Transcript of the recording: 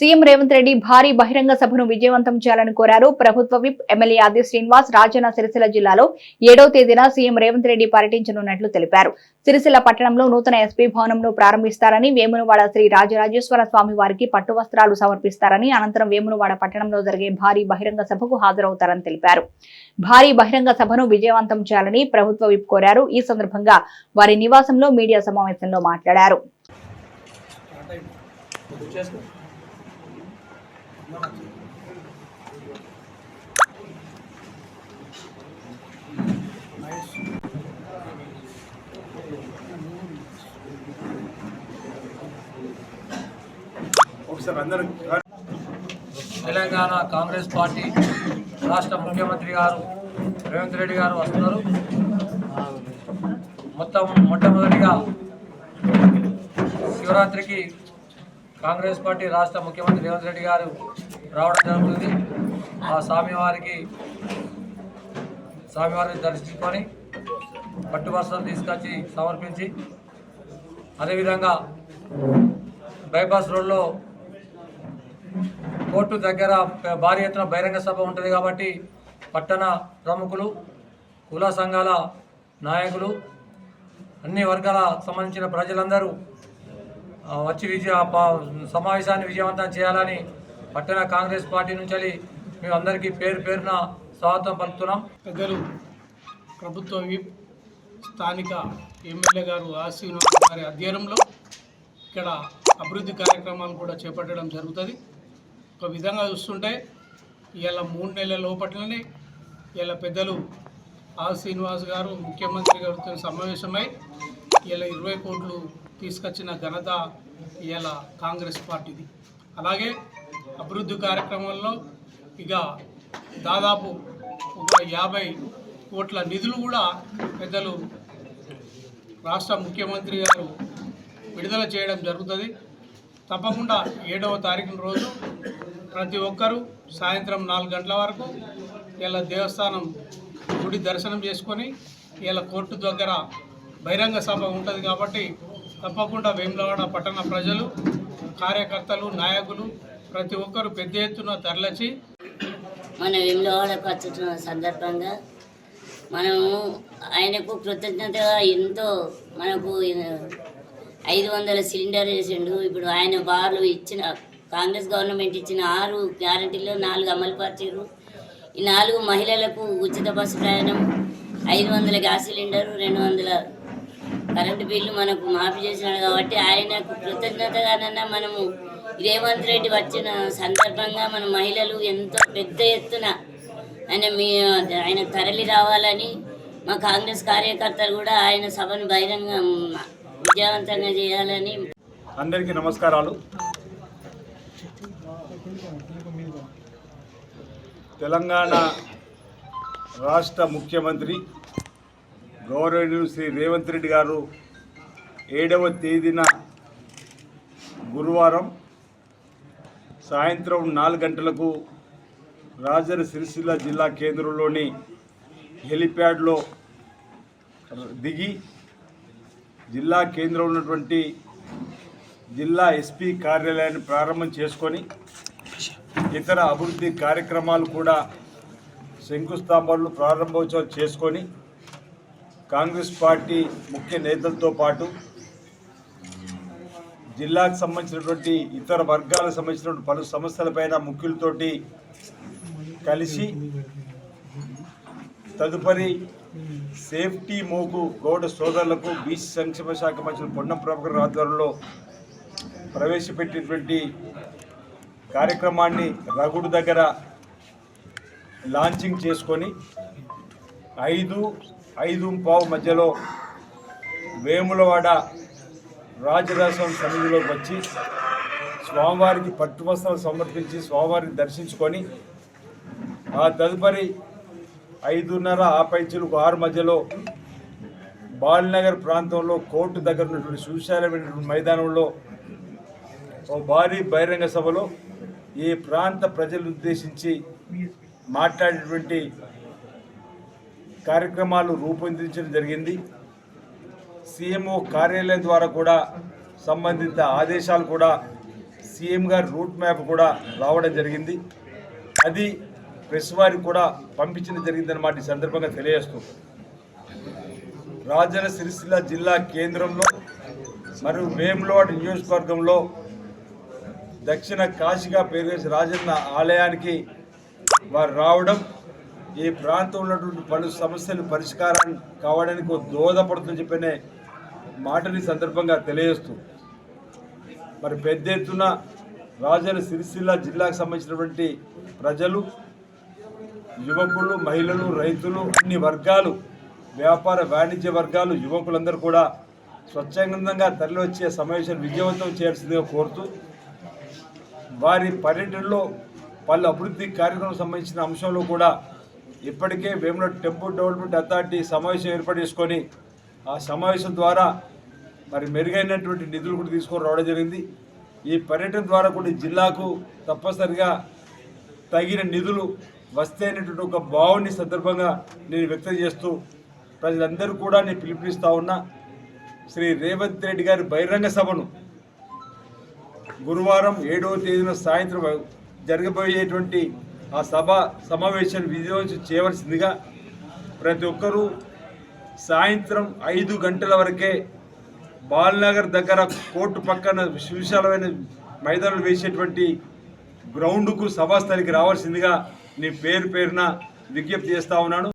CM Revanth Reddy భారీ బహిరంగ సభను విజయవంతం చేయాలని కోరారు. ప్రభుత్వ విప్ ఎమ్మెల్యే ఆది శ్రీనివాస్ రాజన్న సిరిసిల్ల జిల్లాలో ఏడవ తేదీన సీఎం రేవంత్ రెడ్డి పర్యటించనున్నట్లు తెలిపారు. సిరిసిల్ల పట్టణంలో నూతన ఎస్పీ భవనంను ప్రారంభిస్తారని వేమునవాడ శ్రీ రాజరాజేశ్వర స్వామి వారికి పట్టు వస్త్రాలు సమర్పిస్తారని అనంతరం వేమునవాడ పట్టణంలో జరిగే భారీ బహిరంగ సభకు హాజరవుతారని తెలిపారు. భారీ బహిరంగ సభను విజయవంతం చేయాలని ప్రభుత్వ విప్ కోరారు. ఈ సందర్భంగా వారి నివాసంలో మీడియా సమావేశంలో మాట్లాడారు. తెలంగాణ కాంగ్రెస్ పార్టీ రాష్ట్ర ముఖ్యమంత్రి గారు రేవంత్ రెడ్డి గారు వస్తున్నారు. మొత్తం మొట్టమొదటిగా శివరాత్రికి కాంగ్రెస్ పార్టీ రాష్ట్ర ముఖ్యమంత్రి రేవంత్ రెడ్డి గారు రావడం జరుగుతుంది. ఆ స్వామివారికి స్వామివారిని దర్శించుకొని పట్టు వస్త్రం తీసుకొచ్చి సమర్పించి అదేవిధంగా బైపాస్ రోడ్లో కోర్టు దగ్గర భారీ ఎత్తున బహిరంగ సభ ఉంటుంది కాబట్టి పట్టణ ప్రముఖులు కుల సంఘాల నాయకులు అన్ని వర్గాల సంబంధించిన ప్రజలందరూ వచ్చి విజయ సమావేశాన్ని విజయవంతం చేయాలని పట్టణ కాంగ్రెస్ పార్టీ నుంచి మేము అందరికీ పేరు పేరున స్వాగతం పలుకుతున్నాం. పెద్దలు ప్రభుత్వ విప్ స్థానిక ఎమ్మెల్యే గారు ఆశీను గారి అధ్యయనంలో ఇక్కడ అభివృద్ధి కార్యక్రమాలు కూడా చేపట్టడం జరుగుతుంది. ఒక విధంగా చూస్తుంటే ఇవాళ మూడు నెలల లోపట్లనే ఇవాళ పెద్దలు ఆర్ శ్రీనివాస్ గారు ముఖ్యమంత్రి గారితో సమావేశమై ఇలా ఇరవై కోట్లు తీసుకొచ్చిన ఘనత ఇవాళ కాంగ్రెస్ పార్టీది. అలాగే అభివృద్ధి కార్యక్రమంలో ఇక దాదాపు ఒక యాభై కోట్ల నిధులు కూడా పెద్దలు రాష్ట్ర ముఖ్యమంత్రి గారు విడుదల చేయడం జరుగుతుంది. తప్పకుండా ఏడవ తారీఖున రోజు ప్రతి ఒక్కరూ సాయంత్రం నాలుగు గంటల వరకు ఇలా దేవస్థానం గుడి దర్శనం చేసుకొని ఇలా కోర్టు దగ్గర బహిరంగ సభ ఉంటుంది కాబట్టి తప్పకుండా వేములవాడ పట్టణ ప్రజలు కార్యకర్తలు నాయకులు ప్రతి ఒక్కరు పెద్ద ఎత్తున తరలిచి మన విమ్లవాడకు వచ్చిన సందర్భంగా మనము ఆయనకు కృతజ్ఞతగా ఎంతో మనకు ఐదు వందల సిలిండర్ వేసిండు. ఇప్పుడు ఆయన వారు ఇచ్చిన కాంగ్రెస్ గవర్నమెంట్ ఇచ్చిన ఆరు గ్యారంటీలో నాలుగు అమలు పరిచారు ఈ నాలుగు మహిళలకు ఉచిత బస్సు ప్రయాణం ఐదు వందల గ్యాస్ సిలిండర్ రెండు వందల కరెంటు బిల్లు మనకు మాఫీ చేసినాడు కాబట్టి ఆయనకు కృతజ్ఞతగానన్నా మనము రేవంత్ రెడ్డి వచ్చిన సందర్భంగా మన మహిళలు ఎంతో పెద్ద ఎత్తున ఆయన మీ ఆయన తరలి రావాలని మా కాంగ్రెస్ కార్యకర్తలు కూడా ఆయన సభను బహిరంగ విజయవంతంగా చేయాలని అందరికీ నమస్కారాలు. తెలంగాణ రాష్ట్ర ముఖ్యమంత్రి గౌరవనీయులు శ్రీ రేవంత్ రెడ్డి గారు ఏడవ తేదీన గురువారం సాయంత్రం నాలుగు గంటలకు రాజన్న సిరిసిల్ల జిల్లా కేంద్రంలోని హెలిప్యాడ్లో దిగి జిల్లా కేంద్రంలో ఉన్నటువంటి జిల్లా ఎస్పీ కార్యాలయాన్ని ప్రారంభం చేసుకొని ఇతర అభివృద్ధి కార్యక్రమాలు కూడా శంకుస్థాపనలు ప్రారంభోత్సవం చేసుకొని కాంగ్రెస్ పార్టీ ముఖ్య నేతలతో పాటు జిల్లాకు సంబంధించినటువంటి ఇతర వర్గాలకు సంబంధించినటువంటి పలు సమస్యలపైన ముఖ్యులతోటి కలిసి తదుపరి సేఫ్టీ మోగు గౌడ సోదరులకు బీసీ సంక్షేమ శాఖ మంత్రి పొన్నం ప్రభాకర్ ఆధ్వర్యంలో ప్రవేశపెట్టినటువంటి కార్యక్రమాన్ని రగుడు దగ్గర లాంచింగ్ చేసుకొని ఐదు ఐదు పావు మధ్యలో వేములవాడ రాజరాజం సన్నిధిలోకి వచ్చి స్వామివారికి పట్టు వస్త్రాలు సమర్పించి స్వామివారిని దర్శించుకొని ఆ తదుపరి ఐదున్నర ఆ పైచులకు ఆరు మధ్యలో బాలినగర్ ప్రాంతంలో కోర్టు దగ్గర ఉన్నటువంటి సుశాలమైనటువంటి మైదానంలో ఓ భారీ బహిరంగ సభలో ఈ ప్రాంత ప్రజలు ఉద్దేశించి మాట్లాడేటువంటి కార్యక్రమాలు రూపొందించడం జరిగింది. సీఎంఓ కార్యాలయం ద్వారా కూడా సంబంధిత ఆదేశాలు కూడా సీఎం గారి రూట్ మ్యాప్ కూడా రావడం జరిగింది. అది ప్రెస్ వారికి కూడా పంపించడం జరిగిందన్నమాట ఈ సందర్భంగా తెలియజేస్తూ. రాజన్న సిరిసిల్ల జిల్లా కేంద్రంలో మరియు వేములవాడ నియోజకవర్గంలో దక్షిణ కాశీగా పేరుగేసి రాజన్న ఆలయానికి వారు రావడం ఈ ప్రాంతంలో ఉన్నటువంటి పలు సమస్యలు పరిష్కారం కావడానికి ఒక దోహదపడుతుందని చెప్పిన మాటని సందర్భంగా తెలియజేస్తూ మరి పెద్ద ఎత్తున రాజన్న సిరిసిల్ల జిల్లాకు సంబంధించినటువంటి ప్రజలు యువకులు మహిళలు రైతులు అన్ని వర్గాలు వ్యాపార వాణిజ్య వర్గాలు యువకులందరూ కూడా స్వచ్ఛందంగా తరలివచ్చే సమావేశాలు విజయవంతం చేయాల్సిందిగా కోరుతూ వారి పర్యటనలో పలు అభివృద్ధి కార్యక్రమం సంబంధించిన అంశంలో కూడా ఇప్పటికే వేముల టెంపుల్ డెవలప్మెంట్ అథారిటీ సమావేశం ఏర్పాటు చేసుకొని ఆ సమావేశం ద్వారా మరి మెరుగైనటువంటి నిధులు కూడా తీసుకొని రావడం జరిగింది. ఈ పర్యటన ద్వారా కూడా జిల్లాకు తప్పనిసరిగా తగిన నిధులు వస్తే అనేటువంటి ఒక భావాన్ని సందర్భంగా నేను వ్యక్తం చేస్తూ ప్రజలందరూ కూడా నేను పిలుపునిస్తూ ఉన్నా. శ్రీ రేవంత్ రెడ్డి గారి బహిరంగ సభను గురువారం ఏడవ తేదీన సాయంత్రం జరగబోయేటువంటి ఆ సభ సమావేశాన్ని విజయవంతం చేయవలసిందిగా ప్రతి ఒక్కరూ సాయంత్రం ఐదు గంటల వరకే బాల్నగర్ దగ్గర కోర్టు పక్కన విశాలమైన మైదానాలు వేసేటువంటి గ్రౌండ్కు సభాస్థలికి రావాల్సిందిగా నీ పేరు పేరున విజ్ఞప్తి చేస్తా ఉన్నాను.